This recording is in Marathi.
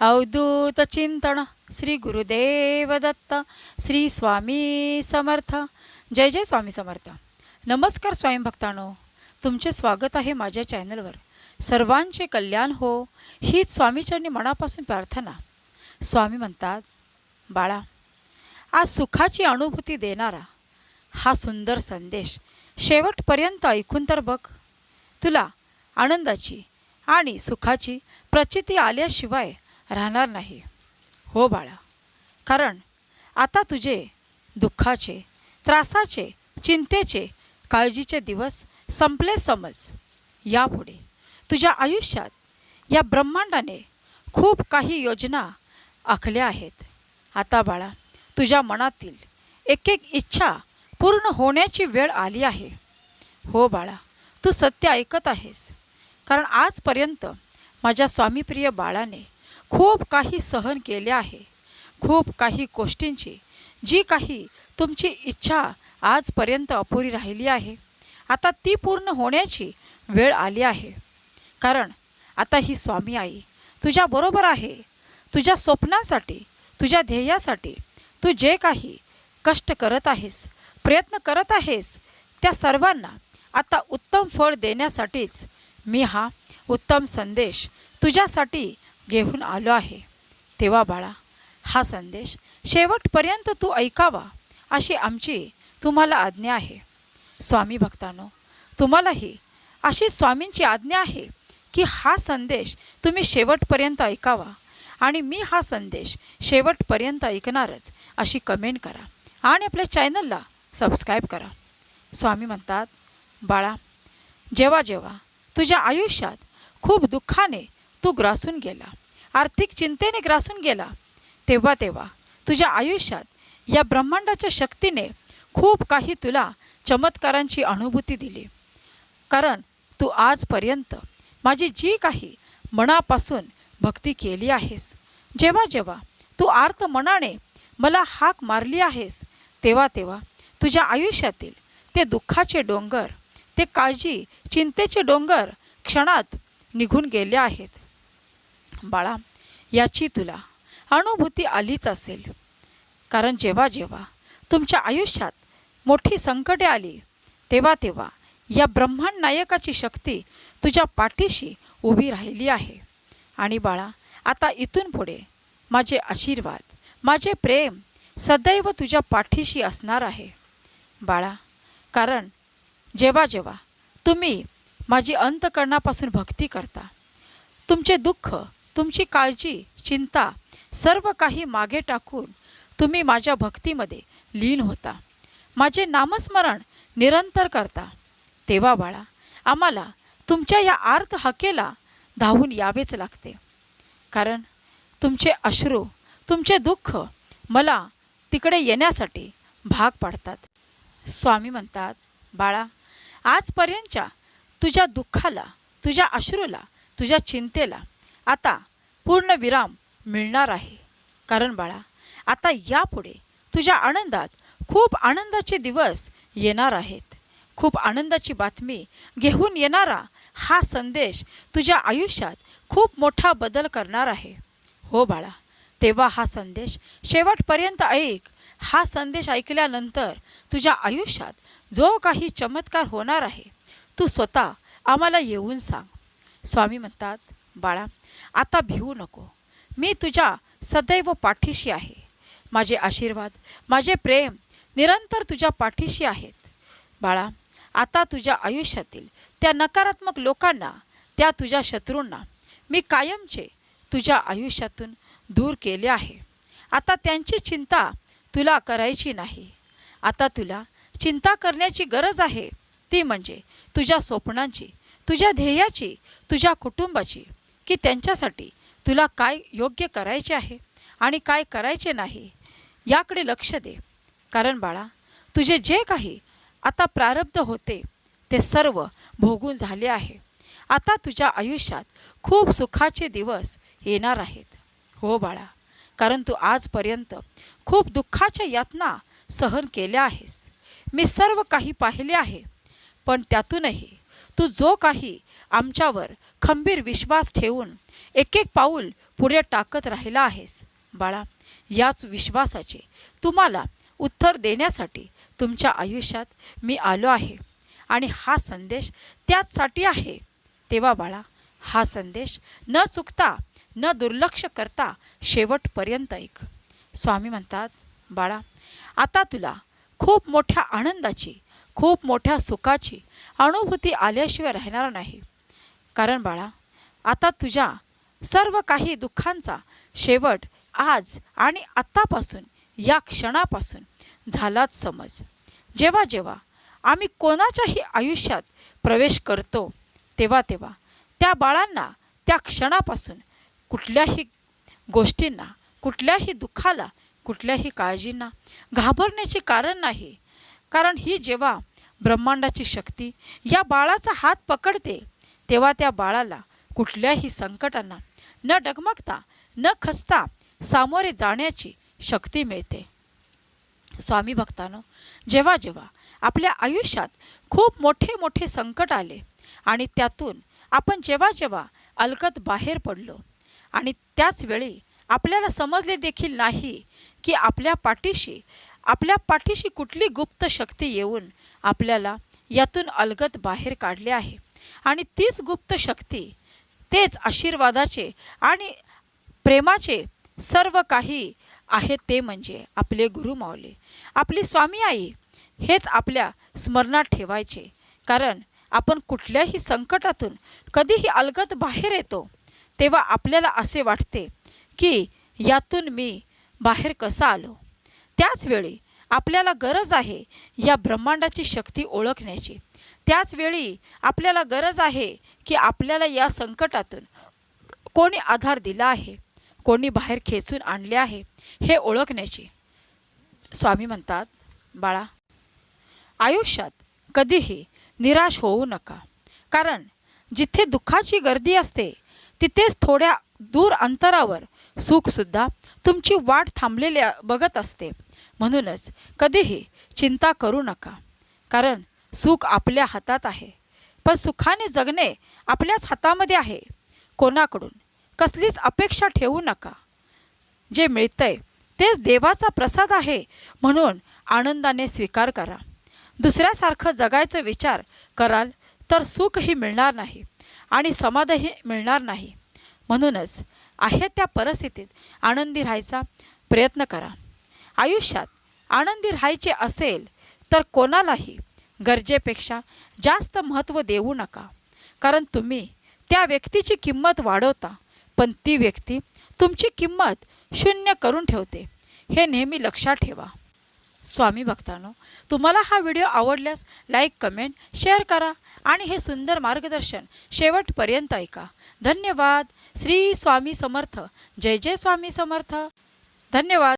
अवधूत चिंतन श्री गुरुदेव दत्त श्री स्वामी समर्थ जय जय स्वामी समर्थ नमस्कार स्वयंभक्तांनो तुमचे स्वागत आहे माझ्या चॅनलवर सर्वांचे कल्याण हो हीच स्वामीचरणी मनापासून प्रार्थना स्वामी म्हणतात बाळा आज सुखाची अनुभूती देणारा हा सुंदर संदेश शेवटपर्यंत ऐकून तर बघ तुला आनंदाची आणि सुखाची प्रचिती आल्याशिवाय राहणार नाही. हो बाळा कारण आता तुझे दुःखाचे त्रासाचे चिंतेचे काळजीचे दिवस संपले समज. यापुढे तुझ्या आयुष्यात या ब्रह्मांडाने खूप काही योजना आखल्या आहेत. आता बाळा तुझ्या मनातील एक एक इच्छा पूर्ण होण्याची वेळ आली आहे. हो बाळा तू सत्य ऐकत आहेस. कारण आजपर्यंत माझ्या स्वामीप्रिय बाळाने खूप काही सहन केले आहे. खूप काही गोष्टींची जी काही तुमची इच्छा आजपर्यंत अपुरी राहिली आहे आता ती पूर्ण होण्याची वेळ आली आहे. कारण आता ही स्वामी आई तुझ्याबरोबर आहे तुझ्या स्वप्नासाठी तुझ्या ध्येयासाठी तू जे काही कष्ट करत आहेस प्रयत्न करत आहेस त्या सर्वांना आता उत्तम फळ देण्यासाठीच मी हा उत्तम संदेश तुझ्यासाठी घेऊन आलो आहे. तेव्हा बाळा हा संदेश शेवटपर्यंत तू ऐकावा अशी आमची तुम्हाला आज्ञा आहे. स्वामी भक्तांनो तुम्हालाही अशी स्वामींची आज्ञा आहे की हा संदेश तुम्ही शेवटपर्यंत ऐकावा आणि मी हा संदेश शेवटपर्यंत ऐकणारच अशी कमेंट करा आणि आपल्या चॅनलला सबस्क्राईब करा. स्वामी म्हणतात बाळा जेव्हा जेव्हा तुझ्या आयुष्यात खूप दुःखाने तू ग्रासून गेला आर्थिक चिंतेने ग्रासून गेला. तेव्हा तेव्हा तुझ्या आयुष्यात या ब्रह्मांडाच्या शक्तीने खूप काही तुला चमत्कारांची अनुभूती दिली. कारण तू आजपर्यंत माझी जी काही मनापासून भक्ती केली आहेस जेव्हा जेव्हा तू आर्त मनाने मला हाक मारली आहेस तेव्हा तेव्हा तुझ्या आयुष्यातील ते दुःखाचे डोंगर ते काळजी चिंतेचे डोंगर क्षणात निघून गेले आहेत. बाळा याची तुला अनुभूती आलीच असेल. कारण जेव्हा जेव्हा तुमच्या आयुष्यात मोठी संकटे आली तेव्हा तेव्हा या ब्रह्मांड नायकाची शक्ती तुझ्या पाठीशी उभी राहिली आहे. आणि बाळा आता इथून पुढे माझे आशीर्वाद माझे प्रेम सदैव तुझ्या पाठीशी असणार आहे. बाळा कारण जेव्हा जेव्हा तुम्ही माझी अंतकरणापासून भक्ती करता तुमचे दुःख तुमची काळजी चिंता सर्व काही मागे टाकून तुम्ही माझ्या भक्तीमध्ये लीन होता. माझे नामस्मरण निरंतर करता. तेव्हा बाळा आम्हाला तुमच्या या आर्त हकेला धावून यावेच लागते. कारण तुमचे अश्रू तुमचे दुःख मला तिकडे येण्यासाठी भाग पाडतात. स्वामी म्हणतात बाळा आजपर्यंतच्या तुझ्या दुःखाला तुझ्या अश्रूला तुझ्या चिंतेला आता पूर्ण विराम मिळणार आहे. कारण बाळा आता यापुढे तुझ्या आनंदात खूप आनंदाचे दिवस येणार आहेत. खूप आनंदाची बातमी घेऊन येणारा हा संदेश तुझ्या आयुष्यात खूप मोठा बदल करणार आहे. हो बाळा तेव्हा हा संदेश शेवटपर्यंत ऐक. हा संदेश ऐकल्यानंतर तुझ्या आयुष्यात जो काही चमत्कार होणार आहे तू स्वतः आम्हाला येऊन सांग. स्वामी म्हणतात बाळा आता भिवू नको. मी तुझ्या सदैव पाठीशी आहे. माझे आशीर्वाद माझे प्रेम निरंतर तुझ्या पाठीशी आहेत. बाळा आता तुझ्या आयुष्यातील त्या नकारात्मक लोकांना त्या तुझ्या शत्रूंना मी कायमचे तुझ्या आयुष्यातून दूर केले आहे. आता त्यांची चिंता तुला करायची नाही. आता तुला चिंता करण्याची गरज आहे. ती म्हणजे तुझ्या स्वप्नांची तुझ्या ध्येयाची तुझ्या कुटुंबाची. की त्यांच्यासाठी तुला काय योग्य करायचे आहे आणि काय करायचे नाही याकडे लक्ष दे. कारण बाळा तुझे जे काही आता प्रारब्ध होते ते सर्व भोगून झाले आहे. आता तुझ्या आयुष्यात खूप सुखाचे दिवस येणार आहेत. हो बाळा कारण तू आजपर्यंत खूप दुःखाच्या यातना सहन केल्या आहेस. मी सर्व काही पाहिले आहे पण त्यातूनही तू जो काही आमच्यावर खंबीर विश्वास ठेवून एक एक पाऊल पुढे टाकत राहिला आहेस बाळा याच विश्वासाचे तुम्हाला उत्तर देण्यासाठी तुमच्या आयुष्यात मी आलो आहे आणि हा संदेश त्याचसाठी आहे. तेव्हा बाळा हा संदेश न चुकता न दुर्लक्ष करता शेवटपर्यंत ऐक. स्वामी म्हणतात बाळा आता तुला खूप मोठ्या आनंदाची खूप मोठ्या सुखाची अनुभूती आल्याशिवाय राहणार नाही. कारण बाळा आता तुझ्या सर्व काही दुःखांचा शेवट आज आणि आत्तापासून या क्षणापासून झालाच समज. जेव्हा जेव्हा आम्ही कोणाच्याही आयुष्यात प्रवेश करतो तेव्हा तेव्हा त्या बाळांना त्या क्षणापासून कुठल्याही गोष्टींना कुठल्याही दुःखाला कुठल्याही काळजींना घाबरण्याचे कारण नाही कारण ही जेव्हा ब्रह्मांडाची शक्ती या बाळाचा हात पकडते तेव्हा त्या बाळाला कुठल्याही संकटांना न डगमगता न खचता सामोरे जाण्याची शक्ती मिळते. स्वामी भक्तानो जेव्हा जेव्हा आपल्या आयुष्यात खूप मोठे मोठे संकट आले आणि त्यातून आपण जेव्हा जेव्हा अलगत बाहेर पडलो आणि त्याच वेळी आपल्याला समजले देखील नाही की आपल्या पाठीशी आपल्या पाठीशी कुठली गुप्त शक्ती येऊन आपल्याला यातून अलगत बाहेर काढले आहे. आणि तीच गुप्त शक्ती तेच आशीर्वादाचे आणि प्रेमाचे सर्व काही आहे ते म्हणजे आपले गुरु आपली स्वामी आई हेच आपल्या स्मरणात ठेवायचे. कारण आपण कुठल्याही संकटातून कधीही अलगत बाहेर येतो तेव्हा आपल्याला असे वाटते की यातून मी बाहेर कसा आलो? त्याचवेळी आपल्याला गरज आहे या ब्रह्मांडाची शक्ती ओळखण्याची. त्याचवेळी आपल्याला गरज आहे की आपल्याला या संकटातून कोणी आधार दिला आहे कोणी बाहेर खेचून आणले आहे हे ओळखण्याची. स्वामी म्हणतात बाळा आयुष्यात कधीही निराश होऊ नका. कारण जिथे दुःखाची गर्दी असते तिथेच थोड्या दूर अंतरावर सुखसुद्धा तुमची वाट थांबलेल्या बघत असते. म्हणूनच कधीही चिंता करू नका. कारण सुख आपल्या हातात आहे. पण सुखाने जगणे आपल्याच हातामध्ये आहे. कोणाकडून? कसलीच अपेक्षा ठेवू नका. जे मिळतंय तेच देवाचा प्रसाद आहे म्हणून आनंदाने स्वीकार करा. दुसऱ्यासारखं जगायचा विचार कराल तर सुखही मिळणार नाही आणि समाधही मिळणार नाही. म्हणूनच आहे त्या परिस्थितीत आनंदी राहायचा प्रयत्न करा. आयुष्यात आनंदी राहायचे असेल तर कोणालाही गरजेपेक्षा जास्त महत्त्व देऊ नका. कारण तुम्ही त्या व्यक्तीची किंमत वाढवता पण ती व्यक्ती तुमची किंमत शून्य करून ठेवते. हे नेहमी लक्षात ठेवा. स्वामी भक्तांनो तुम्हाला हा व्हिडिओ आवडल्यास लाईक कमेंट शेअर करा आणि हे सुंदर मार्गदर्शन शेवटपर्यंत ऐका. धन्यवाद. श्री स्वामी समर्थ. जय जय स्वामी समर्थ. धन्यवाद.